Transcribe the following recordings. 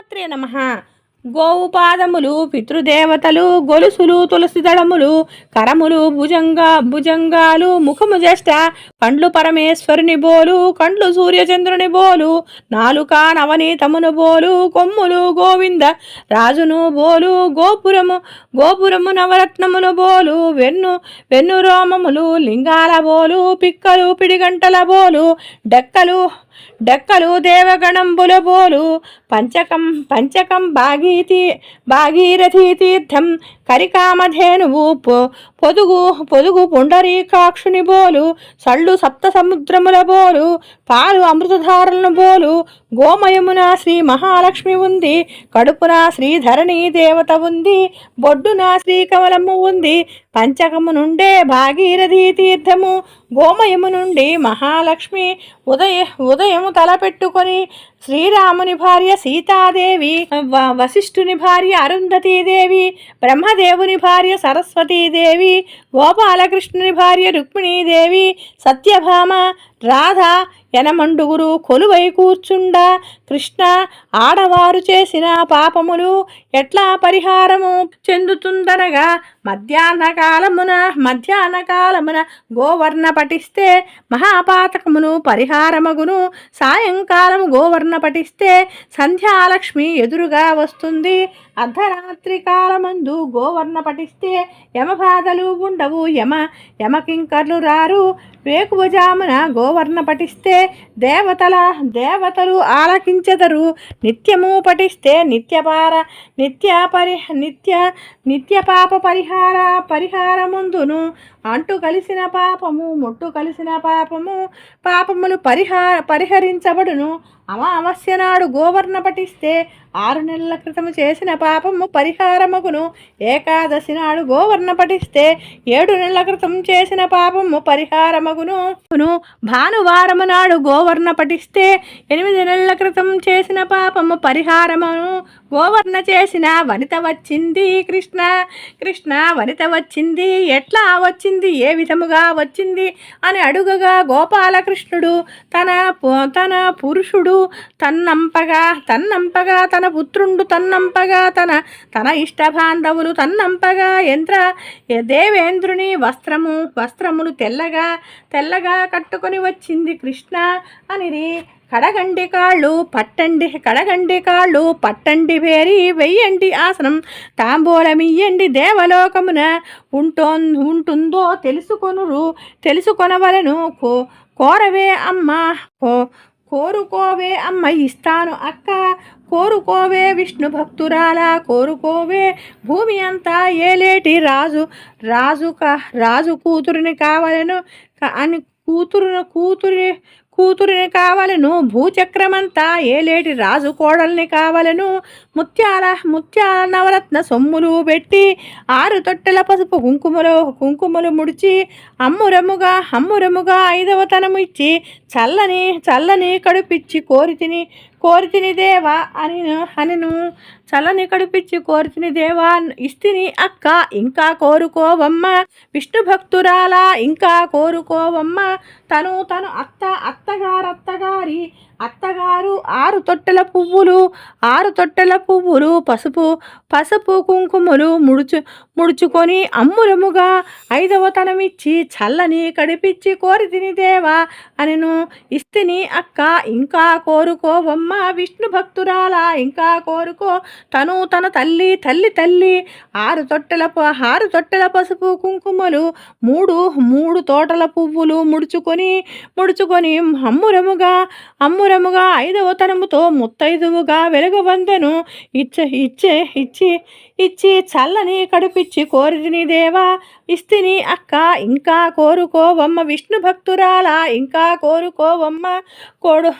శ్రీమాత్రే నమ. గోవు పాదములు పితృదేవతలు గొలుసులు తులసి దళములు కరములు భుజంగా భుజంగాలు ముఖము జష్ట కండ్లు పరమేశ్వరుని బోలు కండ్లు సూర్యచంద్రుని బోలు నాలుక నవనీతమును బోలు కొమ్ములు గోవింద రాజును బోలు గోపురము గోపురము నవరత్నమును బోలు వెన్ను వెన్ను రోమములు లింగాల బోలు పిక్కలు పిడిగంటల బోలు డెక్కలు డెక్కలు దేవగణంబుల బోలు పంచకం పంచకం బాగి భాగీతి భాగీరథీ తీర్థం కరికామధేనువు పొ- పొదుగు పొదుగు పుండరీకాక్షుని బోలు సళ్ళు సప్త సముద్రముల బోలు పాలు అమృతధారలను బోలు గోమయమున శ్రీ మహాలక్ష్మి ఉంది కడుపున శ్రీధరణి దేవత ఉంది బొడ్డున శ్రీకమలము ఉంది పంచకము నుండే భాగీరథీ తీర్థము గోమయము నుండి మహాలక్ష్మి ఉదయ ఉదయము తలపెట్టుకొని శ్రీరాముని భార్య సీతాదేవి వసి వశిష్ఠుని భార్య అరుంధతీదేవి బ్రహ్మదేవుని భార్య సరస్వతీదేవి గోపాలకృష్ణుని భార్య రుక్మిణీదేవి సత్యభామ రాధ యనమండుగురు కొలువై కూర్చుండ కృష్ణ ఆడవారు చేసిన పాపములు ఎట్లా పరిహారము చెందుతుందనగా మధ్యాహ్న కాలమున మధ్యాహ్న కాలమున గోవర్ణ పఠిస్తే మహాపాతకమును పరిహారమగును. సాయంకాలము గోవర్ణ పఠిస్తే సంధ్యాలక్ష్మి ఎదురుగా వస్తుంది. అర్ధరాత్రి కాలమందు గోవర్ణ పఠిస్తే యమబాధలు ఉండవు యమ యమకింకర్లు రారు. వేకువజామున గోవర్ణ పఠిస్తే దేవతల దేవతలు ఆలకించెదరు. నిత్యము పఠిస్తే నిత్యపార నిత్య పరి నిత్య నిత్య పాప పరిహార పరిహారముందును. అంటు కలిసిన పాపము ముట్టు కలిసిన పాపము పాపములు పరిహార పరిహరించబడును. అమావాస్య నాడు గోవర్ణ పఠిస్తే ఆరు నెలల క్రితం చేసిన పాపము పరిహారమగును. ఏకాదశి నాడు గోవర్ణ పఠిస్తే ఏడు నెలల క్రితం చేసిన పాపము పరిహారమగును. భానువారము నాడు గోవర్ణ పఠిస్తే ఎనిమిది నెలల క్రితం చేసిన పాపము పరిహారమును. గోవర్ణ చేసిన వనిత వచ్చింది కృష్ణ. కృష్ణ వనిత వచ్చింది. ఎట్లా వచ్చింది? ఏ విధముగా వచ్చింది? అని అడుగగా గోపాలకృష్ణుడు తన తన పురుషుడు తన్నంపగా తన్నంపగా తన పుత్రుండు తన్నంపగా తన తన ఇష్ట బాంధవులు తన్నంపగా యంత్ర దేవేంద్రుని వస్త్రము వస్త్రములు తెల్లగా తెల్లగా కట్టుకొని వచ్చింది కృష్ణ అనిది కడగండి కాళ్ళు పట్టండి కడగండి కాళ్ళు పట్టండి వేరి వెయ్యండి ఆసనం తాంబూలమియ్యండి దేవలోకమున. ఉంటో ఉంటుందో తెలుసుకొనురు తెలుసుకొనవలను కో కోరవే అమ్మ కో కోరుకోవే అమ్మ ఇస్తాను అక్క. కోరుకోవే విష్ణు భక్తురాలా కోరుకోవే భూమి అంతా ఏలేటి రాజు. రాజు క రాజు కూతురిని కావాలను అని కూతురు కూతురి కూతురిని కావలను భూచక్రమంతా ఏలేటి రాజు కోడల్ని కావలను. ముత్యాల ముత్యాల నవరత్న సొమ్ములు పెట్టి ఆరు తొట్టెల పసుపు కుంకుమలు కుంకుమలు ముడిచి అమ్మురముగా అమ్మురముగా ఐదవ తనము ఇచ్చి చల్లని చల్లని కడుపిచ్చి కోరి తిని కోరితిని దేవా అని అనిను చల్లని కడిపించి కోరితిని దేవా ఇస్తిని అక్క ఇంకా కోరుకోవమ్మ. విష్ణు భక్తురాలా ఇంకా కోరుకోవమ్మ. తను తను అత్త అత్తగారు అత్తగారి అత్తగారు ఆరు తొట్టెల పువ్వులు ఆరు తొట్టెల పువ్వులు పసుపు పసుపు కుంకుమలు ముడుచు ముడుచుకొని అమ్ములముగా ఐదవ తనమిచ్చి చల్లని కడిపిచ్చి కోరితిని దేవా అనిను ఇస్తిని అక్క ఇంకా కోరుకోవమ్మ. విష్ణు భక్తురాలా ఇంకా కోరుకో. తను తన తల్లి తల్లి తల్లి. ఆరు తొట్టెల ఆరు తొట్టెల పసుపు కుంకుమలు. మూడు మూడు తోటల పువ్వులు ముడుచుకొని ముడుచుకొని అమ్మురముగా అమ్మురముగా ఐదవ తనముతో ముత్తైదువుగా వెలుగవందను. ఇచ్చే ఇచ్చే ఇచ్చి ఇచ్చి చల్లని కడుపిచ్చి కోరిని దేవా ఇస్తిని అక్క ఇంకా కోరుకోవమ్మ విష్ణు భక్తురాలా ఇంకా కోరుకోవమ్మ కోడు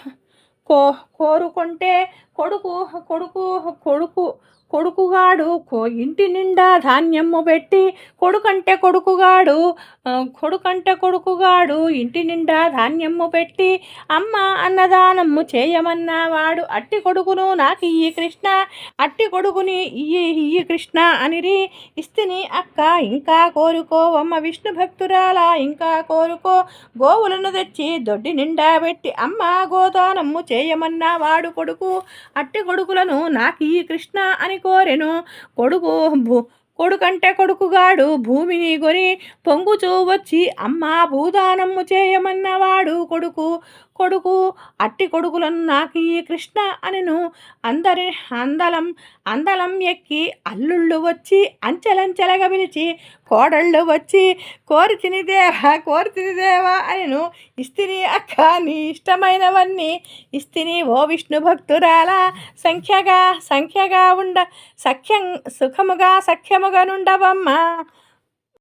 కో కోరుకుంటే కొడుకు కొడుకు కొడుకు కొడుకుగాడు కో- ఇంటి నిండా ధాన్యము పెట్టి కొడుకంటే కొడుకుగాడు కొడుకంటే కొడుకుగాడు ఇంటి నిండా ధాన్యము పెట్టి అమ్మ అన్నదానము చేయమన్నవాడు అట్టి కొడుకును నాకు ఇయ్యి కృష్ణ అట్టి కొడుకుని ఇయ్యి ఇయ్యి కృష్ణ అనిరి. ఇస్తిని అక్క ఇంకా కోరుకో అమ్మ విష్ణు భక్తురాలా ఇంకా కోరుకో గోవులను తెచ్చి దొడ్డి నిండా పెట్టి అమ్మ గోదానము చేయమన్నవాడు కొడుకు. అట్టి కొడుకులను నాకు ఈ కృష్ణ అని కోరెను. కొడుకు భూ కొడుకంటే కొడుకుగాడు భూమిని కొని పొంగుచూ వచ్చి అమ్మ భూదానము చేయమన్నవాడు కొడుకు. కొడుకు అట్టి కొడుకులను నాకు ఈ కృష్ణ అనెను. అందరి అందలం అందలం ఎక్కి అల్లుళ్ళు వచ్చి అంచెలంచెలగా పిలిచి కోడళ్ళు వచ్చి కోరి తినిదేవా కోరి తినిదేవా దేవా ఇస్తిని అక్క నీ ఇష్టమైనవన్నీ ఇస్తిని ఓ విష్ణు భక్తురాల. సంఖ్యగా సంఖ్యగా ఉండ సఖ్యం సుఖముగా సఖ్యముగా నుండవమ్మా.